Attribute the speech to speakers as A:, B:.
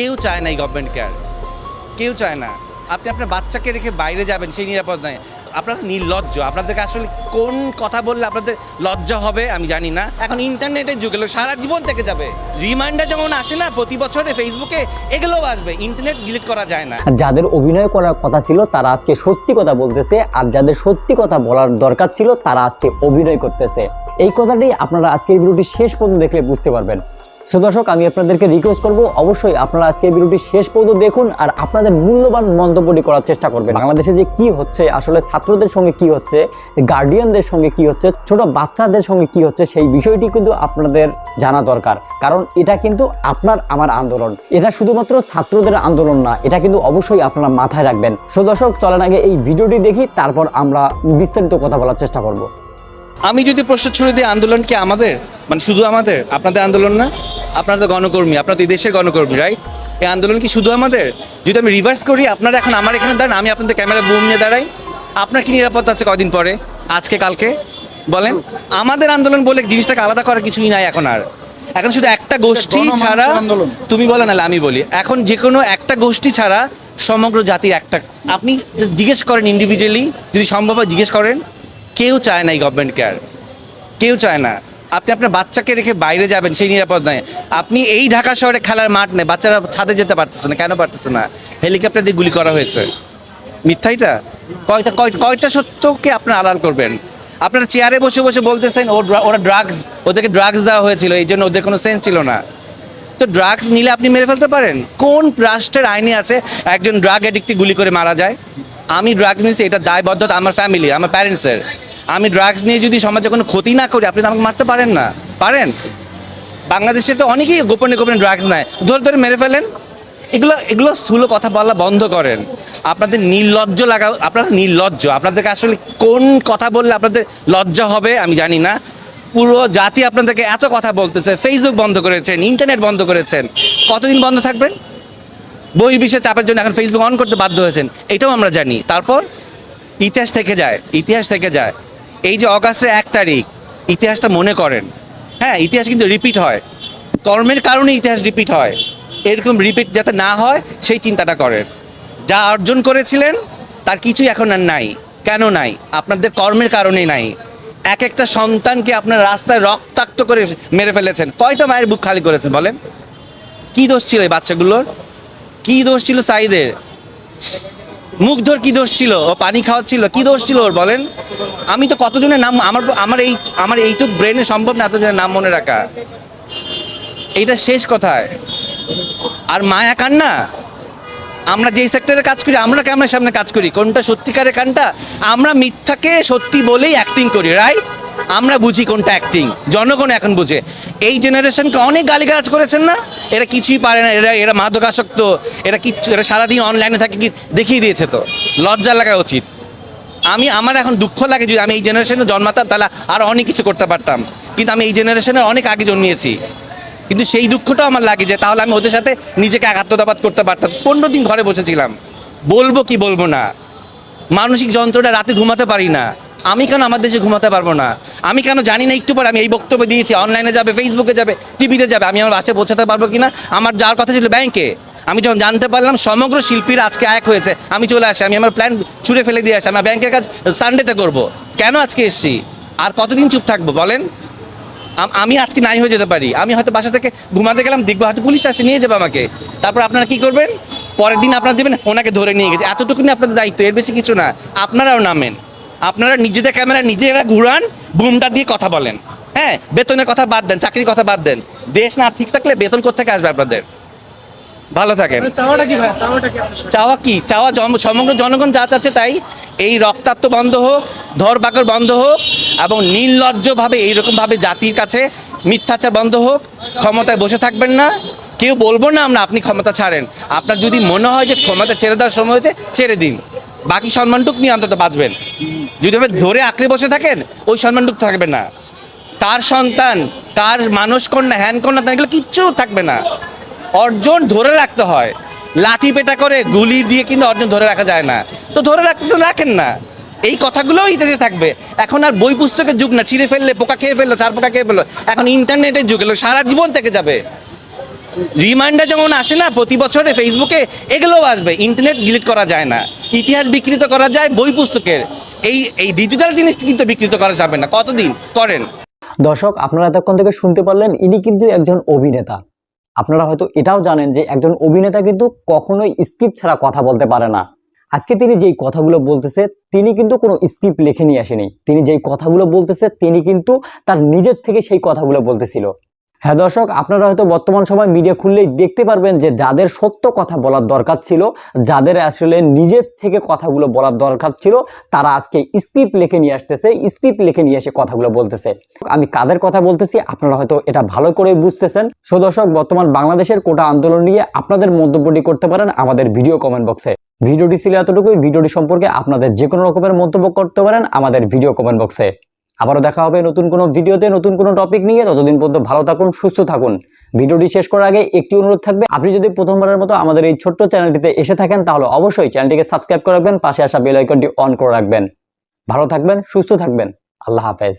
A: কেউ চায় না এই গভর্নমেন্ট কেয়ার কেউ চায় না। আপনি আপনার বাচ্চাকে রেখে বাইরে যাবেন, সেই নিরাপদ নাই আপনারা নির্লজ্জ। আপনাদেরকে আসলে কোন কথা বললে আপনাদের লজ্জা হবে আমি জানি না। এখন ইন্টারনেটের যুগে লোক সারা জীবন থেকে যাবে। রিমাইন্ডার যেমন আসে না, প্রতি বছরে ফেসবুকে এগুলোও আসবে। ইন্টারনেট ডিলিট করা যায় না।
B: যাদের অভিনয় করার কথা ছিল, তারা আজকে সত্যি কথা বলতেছে। আর যাদের সত্যি কথা বলার দরকার ছিল, তারা আজকে অভিনয় করতেছে। এই কথাটি আপনারা আজকের ভিডিওটি শেষ পর্যন্ত দেখলে বুঝতে পারবেন। সো দর্শক, আমি আপনাদেরকে রিকোয়েস্ট করব, অবশ্যই আপনারা আজকে ভিডিওটি শেষ পর্যন্ত দেখুন আর আপনাদের মূল্যবান মন্তব্যটি করার চেষ্টা করবেন। বাংলাদেশে যে কি হচ্ছে, আসলে ছাত্রদের সঙ্গে কি হচ্ছে গার্ডিয়ানদের সঙ্গে কি হচ্ছে, ছোট বাচ্চাদের সঙ্গে কি হচ্ছে, সেই বিষয়টি কিন্তু আপনাদের জানা দরকার। কারণ এটা কিন্তু আপনার আমার আন্দোলন। এটা শুধুমাত্র ছাত্রদের আন্দোলন না, এটা কিন্তু অবশ্যই আপনারা মাথায় রাখবেন। সো দর্শক, চলেন আগে এই ভিডিওটি দেখি, তারপর আমরা বিস্তারিত কথা বলার চেষ্টা করব।
A: আমি যদি প্রশ্ন ছুড়ে দিই, আন্দোলন কি আমাদের? মানে শুধু আমাদের? আপনাদের আন্দোলন না? আপনারা তো গণকর্মী আপনারা তো এই দেশের গণকর্মী রাইট এই আন্দোলন কি শুধু আমাদের? যদি আমি রিভার্স করি আপনারা এখন আমার এখানে দাঁড়ান আমি আপনাদের ক্যামেরা বুম নিয়ে দাঁড়াই। আপনার কি নিরাপত্তা আছে কদিন পরে? আজকে কালকে? বলেন। আমাদের আন্দোলন বলে জিনিসটাকে আলাদা করার কিছুই নাই এখন আর। এখন শুধু একটা গোষ্ঠী ছাড়া
C: আন্দোলন।
A: তুমি বলো না আমি বলি। এখন যে কোনো একটা গোষ্ঠী ছাড়া সমগ্র জাতির একটা আপনি জিজ্ঞেস করেন ইন্ডিভিজুয়ালি যদি সম্ভব হয় জিজ্ঞেস করেন। কেউ চায় না এই গভর্নমেন্টকে আর কেউ চায় না। আপনি আপনার বাচ্চাকে রেখে বাইরে যাবেন, সেই নিরাপদ নয়। আপনি এই ঢাকা শহরে খেলার মাঠ নেই, বাচ্চারা ছাদে যেতে পারতেছে না, কেন পারতেছে না? হেলিকপ্টার দিয়ে গুলি করা হয়েছে। মিথ্যাইটা কয়টা কয়- কয়টা সত্যকে আপনার আড়াল করবেন? আপনারা চেয়ারে বসে বসে বলতেছেন, ওরা ড্রাগস ওদেরকে ড্রাগস দেওয়া হয়েছিল, এই জন্য ওদের কোনো সেন্স ছিল না। তো ড্রাগস নিলে আপনি মেরে ফেলতে পারেন। কোন রাষ্ট্রের আইনে আছে একজন ড্রাগ অ্যাডিক্টে গুলি করে মারা যায়? আমি ড্রাগস নিয়েছি, এটা দায়বদ্ধতা আমার ফ্যামিলি আমার প্যারেন্টসের আমি ড্রাগস নিয়ে যদি সমাজে কোনো ক্ষতি না করি, আপনি আমাকে মারতে পারেন না। পারেন? বাংলাদেশে তো অনেকেই গোপনে গোপনে ড্রাগস নেয়। ধরে ধরে মেরে ফেলেন। এগুলো এগুলো স্থূল কথা বলা বন্ধ করেন। আপনাদের নির্লজ্জ লাগা, আপনারা নির্লজ্জ। আপনাদেরকে আসলে কোন কথা বললে আপনাদের লজ্জা হবে, আমি জানি না। পুরো জাতি আপনাদেরকে এত কথা বলতেছে ফেসবুক বন্ধ করেছেন ইন্টারনেট বন্ধ করেছেন। কতদিন বন্ধ থাকবেন বই বহির্বিশ্বের চাপের জন্য এখন ফেসবুক অন করতে বাধ্য হয়েছেন। এটাও আমরা জানি। তারপর ইতিহাস থেকে যায়, ইতিহাস থেকে যায়। এই যে অগাস্টের এক তারিখ, ইতিহাসটা মনে করেন। হ্যাঁ ইতিহাস কিন্তু রিপিট হয়। কর্মের কারণে ইতিহাস রিপিট হয়। এরকম রিপিট যাতে না হয়, সেই চিন্তাটা করেন। যা অর্জন করেছিলেন, তার কিছুই এখন আর নাই। কেন নাই? আপনাদের কর্মের কারণেই নাই। এক একটা সন্তানকে আপনার রাস্তায় রক্তাক্ত করে মেরে ফেলেছেন। কয়টা মায়ের বুক খালি করেছেন বলেন? কি দোষ ছিল এই বাচ্চাগুলোর? কি দোষ ছিল সাইদের? মুগ্ধর কি দোষ ছিল? ও পানি খাওয়াচ্ছিল, কি দোষ ছিল ওর বলেন? আমি তো কতজনের নাম, আমার আমার এই, আমার এইটুক ব্রেনে সম্ভব না এতজনের নাম মনে রাখা। এইটা শেষ কথায়। আর মায়া কান্না? আমরা যেই সেক্টরে কাজ করি, আমরা ক্যামেরার সামনে কাজ করি। কোনটা সত্যিকারের কানটা আমরা মিথ্যাকে সত্যি বলেই অ্যাক্টিং করি রাইট আমরা বুঝি কোনটা অ্যাক্টিং জনগণ এখন বুঝে। এই জেনারেশনকে অনেক গালিগালাজ করেছেন না? এরা কিছুই পারে না। এরা এরা মাদকাসক্ত। এরা কিচ্ছু, এরা সারাদিন অনলাইনে থাকে কি দেখিয়ে দিয়েছে তো। লজ্জা লাগা উচিত। আমি, আমার এখন দুঃখ লাগে যদি আমি এই জেনারেশনে জন্মাতাম, তাহলে আর অনেক কিছু করতে পারতাম। কিন্তু আমি এই জেনারেশনের অনেক আগে জন্মিয়েছি। কিন্তু সেই দুঃখটাও আমার লাগে যে, তাহলে আমি ওদের সাথে নিজেকে আত্মদাবাদ করতে পারতাম। পনেরো দিন ঘরে বসেছিলাম। বলব কি বলব না। মানসিক যন্ত্রটা রাতে ঘুমাতে পারি না। আমি কেন আমার দেশে ঘুমাতে পারব না? আমি কেন জানি না একটু পরে আমি এই বক্তব্য দিয়েছি অনলাইনে যাবে ফেসবুকে যাবে টিভিতে যাবে, আমি আমার বাসে পৌঁছাতে পারব কিনা? আমার যাওয়ার কথা ছিল ব্যাংকে আমি যখন জানতে পারলাম, সমগ্র শিল্পীরা আজকে এক হয়েছে। আমি চলে আসি, আমি আমার প্ল্যান ছুঁড়ে ফেলে দিয়ে আসি আমার ব্যাংকের কাজ সানডেতে করব। কেন আজকে এসছি? আর কতদিন চুপ থাকব, বলেন? আমি আজকে নাই হয়ে যেতে পারি। আমি হয়তো বাসা থেকে ঘুমাতে গেলাম দেখব হয়তো পুলিশ আসে, নিয়ে যাবে আমাকে। তারপর আপনারা কি করবেন? পরের দিন আপনারা দেবেন, ওনাকে ধরে নিয়ে গেছে। এতটুকুনি আপনাদের দায়িত্ব, এর বেশি কিছু না। আপনারাও নামেন। আপনারা নিজেদের ক্যামেরা নিজেরা ঘুরান বুমটা দিয়ে কথা বলেন। হ্যাঁ বেতনের কথা বাদ দেন চাকরির কথা বাদ দেন। দেশ না ঠিক থাকলে বেতন কোথেকে আসবে আপনাদের? ভালো থাকেন।
C: চাওয়াটা কি ভাই? চাওয়াটা কি
A: চাওয়া কি? চাওয়া সমগ্র জনগণ যা চাচ্ছে তাই। এই রক্তাক্ত বন্ধ হোক ধরপাকড় বন্ধ হোক এবং নির্লজ্জভাবে এইরকমভাবে জাতির কাছে মিথ্যাচার বন্ধ হোক ক্ষমতায় বসে থাকবেন না। কেউ বলব না আমরা আপনি ক্ষমতা ছাড়েন। আপনার যদি মনে হয় যে ক্ষমতা ছেড়ে দেওয়ার সময় হয়েছে ছেড়ে দিন। বাকি সম্মানটুক নিয়ে অন্তত বাঁচবেন। যদি ধরে আঁকড়ে বসে থাকেন, ওই সম্মানটুক থাকবে না। কার সন্তান কার মানুষ কন্যা, হ্যান কন্যা এগুলো কিচ্ছু থাকবে না। অর্জন ধরে রাখতে হয়। লাঠি পেটা করে গুলি দিয়ে কিন্তু অর্জন ধরে রাখা যায় না। তো ধরে রাখতেছেন রাখেন না। এই কথাগুলোও ইতিহাসে থাকবে। এখন আর বই পুস্তকের যুগ না। ছিঁড়ে ফেললে, পোকা খেয়ে ফেলল, চার পোকা খেয়ে ফেলল। এখন ইন্টারনেটের যুগ এলো, সারা জীবন থেকে যাবে। রিমাইন্ডার যেমন আসে না, প্রতি বছরে ফেসবুকে এগুলোও আসবে। ইন্টারনেট ডিলিট করা যায় না। ইতিহাস বিকৃত করা যায়, বই পুস্তকের। এই এই ডিজিটাল জিনিসটা কিন্তু বিকৃত করা যাবে না। কতদিন? করেন।
B: দর্শক, আপনারা এতক্ষণ থেকে শুনতে পারলেন, ইনি কিন্তু একজন অভিনেতা। আপনারা হয়তো এটাও জানেন যে একজন অভিনেতা কিন্তু কখনোই স্ক্রিপ্ট ছাড়া কথা বলতে পারে না। আজকে তিনি যেই কথাগুলো বলতেছে, তিনি কিন্তু কোনো স্ক্রিপ্ট লিখে নিয়ে আসেনি। তিনি যেই কথাগুলো বলতেছে, তিনি কিন্তু তার নিজের থেকে সেই কথাগুলো বলতেছিল। হ্যাঁ দর্শক, আপনারা হয়তো বর্তমান সময় মিডিয়া খুললেই দেখতে পারবেন যে যাদের সত্য কথা বলার দরকার ছিল, যাদের আসলে নিজের থেকে কথাগুলো বলার দরকার ছিল, তারা আজকে স্ক্রিপ্ট লিখে নিয়ে আসতেছে স্ক্রিপ্ট লিখে নিয়ে এসে কথাগুলো বলতেছে। আমি কাদের কথা বলতেছি, আপনারা হয়তো এটা ভালো করে বুঝতেছেন। সো দর্শক, বর্তমান বাংলাদেশের কোটা আন্দোলন নিয়ে আপনাদের মন্তব্যটি করতে পারেন আমাদের ভিডিও কমেন্ট বক্সে ভিডিওটি ছিল এতটুকুই, ভিডিওটি সম্পর্কে আপনাদের যে কোনো রকমের মন্তব্য করতে পারেন আমাদের ভিডিও কমেন্ট বক্সে আবারও দেখা হবে নতুন কোনো ভিডিওতে, নতুন কোনো টপিক নিয়ে। ততদিন পর্যন্ত ভালো থাকুন, সুস্থ থাকুন। ভিডিওটি শেষ করার আগে একটি অনুরোধ থাকবে, আপনি যদি প্রথমবারের মতো আমাদের এই ছোট্ট চ্যানেলটিতে এসে থাকেন, তাহলে অবশ্যই চ্যানেলটিকে সাবস্ক্রাইব করে রাখবেন, পাশে আসা বেল আইকনটি অন করে রাখবেন। ভালো থাকবেন, সুস্থ থাকবেন। আল্লাহ হাফেজ।